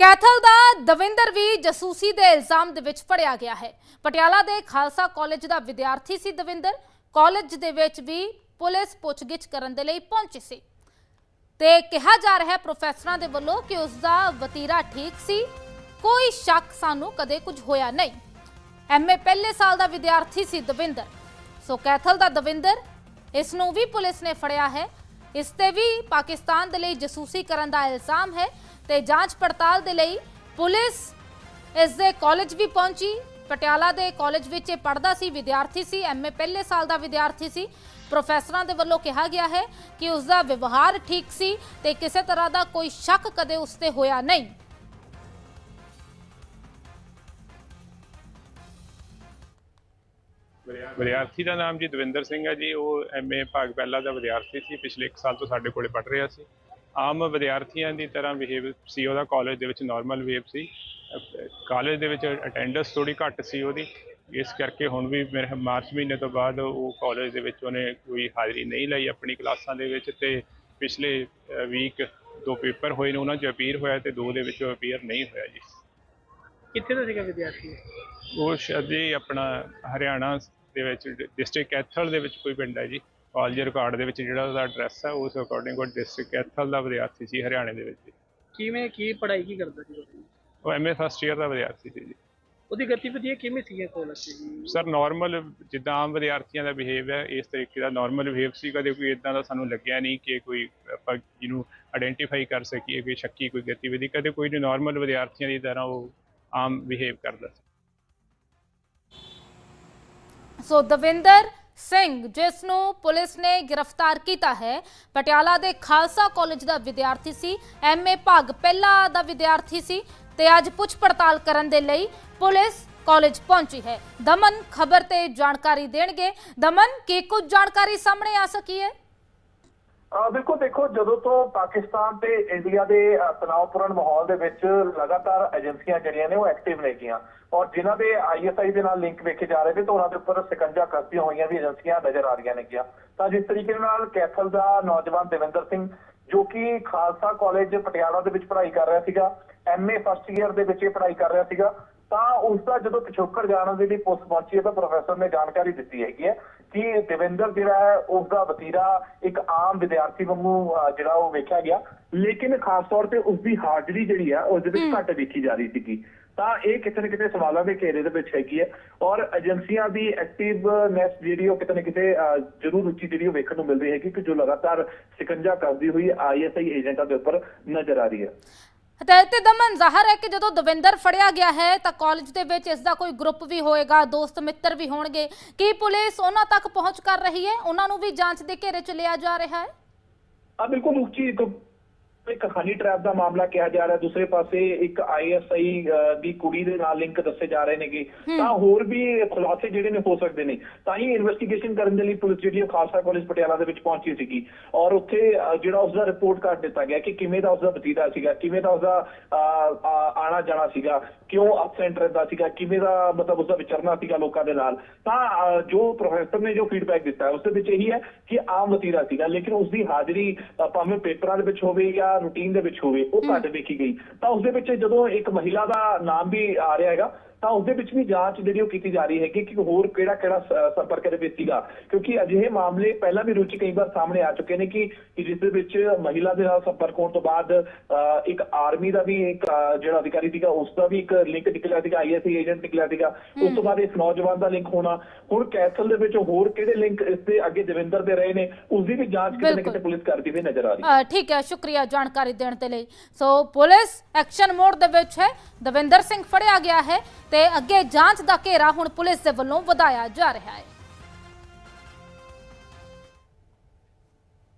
ਕੈਥਲ ਦਾ ਦਵਿੰਦਰ ਵੀ ਜਸੂਸੀ ਦੇ ਇਲਜ਼ਾਮ ਦੇ ਵਿੱਚ ਫੜਿਆ ਗਿਆ ਹੈ। ਪਟਿਆਲਾ ਦੇ ਖਾਲਸਾ ਕਾਲਜ ਦਾ ਵਿਦਿਆਰਥੀ ਸੀ ਦਵਿੰਦਰ। ਕਾਲਜ ਦੇ ਵਿੱਚ ਵੀ ਪੁਲਿਸ ਪੁੱਛਗਿੱਛ ਕਰਨ ਦੇ ਲਈ ਪਹੁੰਚੀ ਸੀ। ਤੇ ਕਿਹਾ ਜਾ ਰਿਹਾ ਹੈ ਪ੍ਰੋਫੈਸਰਾਂ ਦੇ ਵੱਲੋਂ ਕਿ ਉਸ ਦਾ ਵਤੀਰਾ ਠੀਕ ਸੀ। ਕੋਈ ਸ਼ੱਕ ਸਾਨੂੰ ਕਦੇ ਕੁਝ ਹੋਇਆ ਨਹੀਂ। ਐਮਏ ਪਹਿਲੇ ਸਾਲ ਦਾ ਵਿਦਿਆਰਥੀ ਸੀ ਦਵਿੰਦਰ। ਸੋ ਕੈਥਲ ਦਾ ਦਵਿੰਦਰ ਇਸ ਨੂੰ ਵੀ ਪੁਲਿਸ ਨੇ ਫੜਿਆ ਹੈ। ਇਸ ਤੇ ਵੀ ਪਾਕਿਸਤਾਨ ਦੇ ਲਈ ਜਸੂਸੀ ਕਰਨ ਦਾ ਇਲਜ਼ਾਮ ਹੈ। ਤੇ ਜਾਂਚ ਪੜਤਾਲ ਦੇ ਲਈ ਪੁਲਿਸ ਇਸ ਦੇ ਕਾਲਜ ਵੀ ਪਹੁੰਚੀ। ਪਟਿਆਲਾ ਦੇ ਕਾਲਜ ਵਿੱਚ ਇਹ ਪੜ੍ਹਦਾ ਸੀ, ਵਿਦਿਆਰਥੀ ਸੀ, ਐਮਏ ਪਹਿਲੇ ਸਾਲ ਦਾ ਵਿਦਿਆਰਥੀ ਸੀ। ਪ੍ਰੋਫੈਸਰਾਂ ਦੇ ਵੱਲੋਂ ਕਿਹਾ ਗਿਆ ਹੈ ਕਿ ਉਸ ਦਾ ਵਿਵਹਾਰ ਠੀਕ ਸੀ ਤੇ ਕਿਸੇ ਤਰ੍ਹਾਂ ਦਾ ਕੋਈ ਸ਼ੱਕ ਕਦੇ ਉਸ ਤੇ ਹੋਇਆ ਨਹੀਂ। ਵਿਦਿਆਰਥੀ ਦਾ ਨਾਮ ਜੀ ਦਵਿੰਦਰ ਸਿੰਘ ਹੈ ਜੀ। ਉਹ ਐਮਏ ਭਾਗ ਪਹਿਲਾ ਦਾ ਵਿਦਿਆਰਥੀ ਸੀ। ਪਿਛਲੇ 1 ਸਾਲ ਤੋਂ ਸਾਡੇ ਕੋਲੇ ਪੜ੍ਹ ਰਿਹਾ ਸੀ। ਆਮ ਵਿਦਿਆਰਥੀਆਂ ਦੀ ਤਰ੍ਹਾਂ ਬਿਹੇਵ ਸੀ ਉਹਦਾ ਕਾਲਜ ਦੇ ਵਿੱਚ ਨਾਰਮਲ ਵੇਵ ਸੀ। ਕਾਲਜ ਦੇ ਵਿੱਚ ਅਟੈਂਡੈਂਸ ਥੋੜੀ ਘੱਟ ਸੀ ਉਹਦੀ। ਇਸ ਕਰਕੇ ਹੁਣ ਵੀ ਮੇਰੇ ਮਾਰਚ ਮਹੀਨੇ ਤੋਂ ਬਾਅਦ ਉਹ ਕਾਲਜ ਦੇ ਵਿੱਚ ਉਹਨੇ ਕੋਈ ਹਾਜ਼ਰੀ ਨਹੀਂ ਲਈ ਆਪਣੀ ਕਲਾਸਾਂ ਦੇ ਵਿੱਚ ਤੇ ਪਿਛਲੇ ਵੀਕ ਦੋ ਪੇਪਰ ਹੋਏ ਨੇ ਉਹਨਾਂ 'ਚ ਅਪੀਅਰ ਹੋਇਆ ਤੇ ਦੋ ਦੇ ਵਿੱਚ ਅਪੀਅਰ ਨਹੀਂ ਹੋਇਆ ਜੀ। ਕਿੱਥੇ ਦਾ ਸੀਗਾ ਵਿਦਿਆਰਥੀ? ਉਹ ਸ਼ਾਇਦ ਜੀ ਆਪਣਾ ਹਰਿਆਣਾ ਦੇ ਵਿੱਚ ਡਿਸਟ੍ਰਿਕਟ ਕੈਥਲ ਦੇ ਵਿੱਚ ਕੋਈ ਪਿੰਡ ਹੈ ਜੀ। ਕਾਲਜ ਰਿਕਾਰਡ ਦੇ ਵਿੱਚ ਜਿਹੜਾ ਉਹਦਾ ਐਡਰੈਸ ਹੈ ਉਸ ਅਕੋਰਡਿੰਗ ਉਹ ਡਿਸਟ੍ਰਿਕਟ ਕੈਥਲ ਦਾ ਵਿਦਿਆਰਥੀ ਸੀ ਹਰਿਆਣੇ ਦੇ ਵਿੱਚ ਕਿਵੇਂ ਕੀ ਪੜ੍ਹਾਈ ਕੀ ਕਰਦਾ ਸੀ ਉਹ? ਉਹ ਐਮਏ ਫਸਟ ਈਅਰ ਦਾ ਵਿਦਿਆਰਥੀ ਸੀ ਜੀ। ਉਹਦੀ ਗਤੀਵਿਧੀਆਂ ਕਿਵੇਂ ਸੀਗੀਆਂ ਕਾਲਜ ਜੀ ਸਰ ਨਾਰਮਲ ਜਿੱਦਾਂ ਆਮ ਵਿਦਿਆਰਥੀਆਂ ਦਾ ਬਿਹੇਵ ਹੈ ਇਸ ਤਰੀਕੇ ਦਾ ਨਾਰਮਲ ਬਿਹੇਵ ਸੀ। ਕਦੇ ਕੋਈ ਇਦਾਂ ਦਾ ਸਾਨੂੰ ਲੱਗਿਆ ਨਹੀਂ ਕਿ ਕੋਈ ਆਪਾਂ ਜਿਹਨੂੰ ਆਇਡੈਂਟੀਫਾਈ ਕਰ ਸਕੀਏ ਕਿ ਸ਼ੱਕੀ ਕੋਈ ਗਤੀਵਿਧੀ। ਕਦੇ ਕੋਈ ਨਹੀਂ ਨਾਰਮਲ ਵਿਦਿਆਰਥੀਆਂ ਦੀ ਤਰ੍ਹਾਂ ਉਹ ਆਮ ਬਿਹੇਵ ਕਰਦਾ ਸੀ। ਸੋ ਦਵਿੰਦਰ ਸਿੰਘ, ਜਿਸ ਨੂੰ ਪੁਲਿਸ ਨੇ ਗ੍ਰਿਫਤਾਰ ਕੀਤਾ ਹੈ, ਪਟਿਆਲਾ ਦੇ ਖਾਲਸਾ ਕਾਲਜ ਦਾ ਵਿਦਿਆਰਥੀ ਸੀ ਐਮਏ ਭਾਗ ਪਹਿਲਾ ਦਾ ਵਿਦਿਆਰਥੀ ਸੀ ਤੇ ਅੱਜ ਪੁੱਛ ਪੜਤਾਲ ਕਰਨ ਦੇ ਲਈ ਪੁਲਿਸ ਕਾਲਜ ਪਹੁੰਚੀ ਹੈ। ਦਮਨ ਖਬਰ ਤੇ ਜਾਣਕਾਰੀ ਦੇਣਗੇ। ਦਮਨ, ਕੀ ਕੁਝ ਜਾਣਕਾਰੀ ਸਾਹਮਣੇ ਆ ਸਕੀ ਹੈ? ਬਿਲਕੁਲ ਦੇਖੋ ਜਦੋਂ ਤੋਂ ਪਾਕਿਸਤਾਨ ਤੇ ਇੰਡੀਆ ਦੇ ਅਹ, ਤਣਾਅਪੂਰਨ ਮਾਹੌਲ ਦੇ ਵਿੱਚ ਲਗਾਤਾਰ ਏਜੰਸੀਆਂ ਜਿਹੜੀਆਂ ਨੇ ਉਹ ਐਕਟਿਵ ਨੇਗੀਆਂ ਔਰ ਜਿਨ੍ਹਾਂ ਦੇ ਆਈਐਸਆਈ ਦੇ ਨਾਲ ਲਿੰਕ ਵੇਖੇ ਜਾ ਰਹੇ ਨੇ ਤਾਂ ਉਹਨਾਂ ਦੇ ਉੱਪਰ ਸਿਕੰਜਾ ਕਰਦੀਆਂ ਹੋਈਆਂ ਵੀ ਏਜੰਸੀਆਂ ਨਜ਼ਰ ਆ ਰਹੀਆਂ ਨੇਗੀਆਂ ਤਾਂ ਜਿਸ ਤਰੀਕੇ ਨਾਲ ਕੈਥਲ ਦਾ ਨੌਜਵਾਨ ਦੇਵਿੰਦਰ ਸਿੰਘ ਜੋ ਕਿ ਖਾਲਸਾ ਕਾਲਜ ਪਟਿਆਲਾ ਦੇ ਵਿੱਚ ਪੜ੍ਹਾਈ ਕਰ ਰਿਹਾ ਸੀਗਾ ਐਮਏ ਫਸਟ ਈਅਰ ਦੇ ਵਿੱਚ ਇਹ ਪੜ੍ਹਾਈ ਕਰ ਰਿਹਾ ਸੀਗਾ ਤਾਂ ਉਸ ਦਾ ਜਦੋਂ ਪਿਛੋਕੜ ਜਾਣਨ ਦੇ ਲਈ ਪੁਲਿਸ ਪਹੁੰਚੀ ਹੈ ਤਾਂ ਪ੍ਰੋਫੈਸਰ ਨੇ ਜਾਣਕਾਰੀ ਦਿੱਤੀ ਹੈਗੀ ਹੈ ਕਿ ਦੇਵਿੰਦਰ ਜਿਹੜਾ ਹੈ ਉਸ ਦਾ ਵਤੀਰਾ ਇੱਕ ਆਮ ਵਿਦਿਆਰਥੀ ਵਾਂਗੂ ਜਿਹੜਾ ਉਹ ਵੇਖਿਆ ਗਿਆ। ਲੇਕਿਨ ਖਾਸ ਤੌਰ ਤੇ ਉਸ ਦੀ ਹਾਜ਼ਰੀ ਜਿਹੜੀ ਆ ਉਸ ਦੇ ਵਿੱਚ ਘੱਟ ਦੇਖੀ ਜਾ ਰਹੀ ਸੀਗੀ। ਤਾਂ ਇਹ ਕਿਤੇ ਨਾ ਕਿਤੇ ਸਵਾਲਾਂ ਦੇ ਘੇਰੇ ਦੇ ਵਿੱਚ ਹੈਗੀ ਹੈ ਔਰ ਏਜੰਸੀਆਂ ਦੀ ਐਕਟਿਵਨੈਸ ਜਿਹੜੀ ਉਹ ਕਿਤੇ ਨਾ ਕਿਤੇ ਜ਼ਰੂਰ ਉੱਚੀ ਜਿਹੜੀ ਉਹ ਵੇਖਣ ਨੂੰ ਮਿਲ ਰਹੀ ਹੈਗੀ ਕਿ ਜੋ ਲਗਾਤਾਰ ਸਿਕੰਜਾ ਕਰਦੀ ਹੋਈ ਆਈਐਸਆਈ ਏਜੰਟਾਂ ਦੇ ਉੱਪਰ ਨਜ਼ਰ ਆ ਰਹੀ ਹੈ। ਹਦਾਇਤ ਤੇ ਦਮਨ ਜ਼ਾਹਰ ਹੈ ਕਿ ਜਦੋਂ ਦਵਿੰਦਰ ਫੜਿਆ ਗਿਆ ਹੈ ਤਾਂ ਕਾਲਜ ਦੇ ਵਿੱਚ ਇਸ ਦਾ ਕੋਈ ਗਰੁੱਪ ਵੀ ਹੋਏਗਾ, ਦੋਸਤ ਮਿੱਤਰ ਵੀ ਹੋਣਗੇ। ਕੀ ਪੁਲਿਸ ਉਹਨਾਂ ਤੱਕ ਪਹੁੰਚ ਕਰ ਰਹੀ ਹੈ? ਉਹਨਾਂ ਨੂੰ ਵੀ ਜਾਂਚ ਦੇ ਘੇਰੇ ਚ ਲਿਆ ਜਾ ਰਿਹਾ ਹੈ? ਆ ਬਿਲਕੁਲ ਉੱਚੀ ਇੱਕ ਹਨੀ ਟ੍ਰੈਪ ਦਾ ਮਾਮਲਾ ਕਿਹਾ ਜਾ ਰਿਹਾ ਦੂਸਰੇ ਪਾਸੇ ਇੱਕ ਆਈਐਸਆਈ ਦੀ ਕੁੜੀ ਦੇ ਨਾਲ ਲਿੰਕ ਦੱਸੇ ਜਾ ਰਹੇ ਨੇਗੇ। ਤਾਂ ਹੋਰ ਵੀ ਖੁਲਾਸੇ ਜਿਹੜੇ ਨੇ ਹੋ ਸਕਦੇ ਨੇ। ਤਾਂ ਹੀ ਇਨਵੈਸਟੀਗੇਸ਼ਨ ਕਰਨ ਦੇ ਲਈ ਪੁਲਿਸ ਜਿਹੜੀ ਖਾਲਸਾ ਕਾਲਜ ਪਟਿਆਲਾ ਦੇ ਵਿੱਚ ਪਹੁੰਚੀ ਸੀਗੀ। ਔਰ ਉੱਥੇ ਜਿਹੜਾ ਉਸਦਾ ਰਿਪੋਰਟ ਕਰ ਦਿੱਤਾ ਗਿਆ ਕਿ ਕਿਵੇਂ ਦਾ ਉਸਦਾ ਵਤੀਰਾ ਸੀਗਾ ਕਿਵੇਂ ਦਾ ਉਸਦਾ ਅਹ, ਆ- ਆਣਾ ਜਾਣਾ ਸੀਗਾ ਕਿਉਂ ਅਬਸੈਂਟ ਰਹਿੰਦਾ ਸੀਗਾ ਕਿਵੇਂ ਦਾ ਮਤਲਬ ਉਸਦਾ ਵਿਚਰਨਾ ਸੀਗਾ ਲੋਕਾਂ ਦੇ ਨਾਲ। ਤਾਂ ਜੋ ਪ੍ਰੋਫੈਸਰ ਨੇ ਜੋ ਫੀਡਬੈਕ ਦਿੱਤਾ ਉਸ ਦੇ ਵਿੱਚ ਇਹੀ ਹੈ ਕਿ ਆਮ ਵਤੀਰਾ ਸੀਗਾ ਲੇਕਿਨ ਉਸ ਦੀ ਹਾਜ਼ਰੀ ਭਾਵੇਂ ਪੇਪਰਾਂ ਦੇ ਵਿੱਚ ਹੋਵੇ ਜਾਂ ਰੂਟੀਨ ਦੇ ਵਿੱਚ ਹੋਵੇ ਉਹ ਘੱਟ ਵੇਖੀ ਗਈ। ਤਾਂ ਉਸ ਦੇ ਵਿੱਚ ਜਦੋਂ ਇੱਕ ਮਹਿਲਾ ਦਾ ਨਾਮ ਵੀ ਆ ਰਿਹਾ ਹੈਗਾ ਤਾਂ ਉਸ ਦੇ ਵਿੱਚ ਵੀ ਜਾਂਚ ਜਿਹੜੀ ਉਹ ਕੀਤੀ ਜਾ ਰਹੀ ਹੈਗੀ ਕਿ ਹੋਰ ਕਿਹੜਾ ਕਿਹੜਾ ਸੰਪਰਕ ਦੇ ਵਿੱਚ ਸੀਗਾ। ਕਿਉਂਕਿ ਅਜਿਹੇ ਮਾਮਲੇ ਪਹਿਲਾਂ ਵੀ ਰੁਚੀ ਕਈ ਵਾਰ ਸਾਹਮਣੇ ਆ ਚੁੱਕੇ ਨੇ ਕਿ ਜਿਸ ਦੇ ਵਿੱਚ ਮਹਿਲਾ ਦੇ ਨਾਲ ਸੰਪਰਕ ਹੋਣ ਤੋਂ ਬਾਅਦ ਇੱਕ ਆਰਮੀ ਦਾ ਵੀ ਇੱਕ ਜਿਹੜਾ ਅਧਿਕਾਰੀ ਸੀਗਾ ਉਸ ਦਾ ਵੀ ਇੱਕ ਲਿੰਕ ਨਿਕਲਿਆ ਸੀਗਾ ਆਈਐਸਆਈ ਏਜੰਟ ਨਿਕਲਿਆ ਸੀਗਾ। ਉਸ ਤੋਂ ਬਾਅਦ ਇਸ ਨੌਜਵਾਨ ਦਾ ਲਿੰਕ ਹੋਣਾ। ਹੁਣ ਕੈਥਲ ਦੇ ਵਿੱਚ ਹੋਰ ਕਿਹੜੇ ਲਿੰਕ ਇਸ ਦੇ ਅੱਗੇ ਦਵਿੰਦਰ ਦੇ ਰਹੇ ਨੇ ਉਸ ਦੀ ਵੀ ਜਾਂਚ ਕਿਤੇ ਨਾ। ਕਿਤੇ ਪੁਲਿਸ ਕਰਦੀ ਹੋਈ ਨਜ਼ਰ ਆ ਰਹੀ ਹੈ। ਠੀਕ ਹੈ ਸ਼ੁਕਰੀਆ ਜਾਣਕਾਰੀ ਦੇਣ ਦੇ ਲਈ। ਸੋ ਪੁਲਿਸ ਐਕਸ਼ਨ ਮੋਡ ਦੇ ਵਿੱਚ ਹੈ। ਦਵਿੰਦਰ ਸਿੰਘ ਫੜਿਆ ਗਿਆ ਹੈ ਤੇ ਅੱਗੇ ਜਾਂਚ ਦਾ ਘੇਰਾ ਹੁਣ ਪੁਲਿਸ ਦੇ ਵੱਲੋਂ ਵਧਾਇਆ ਜਾ ਰਿਹਾ ਹੈ।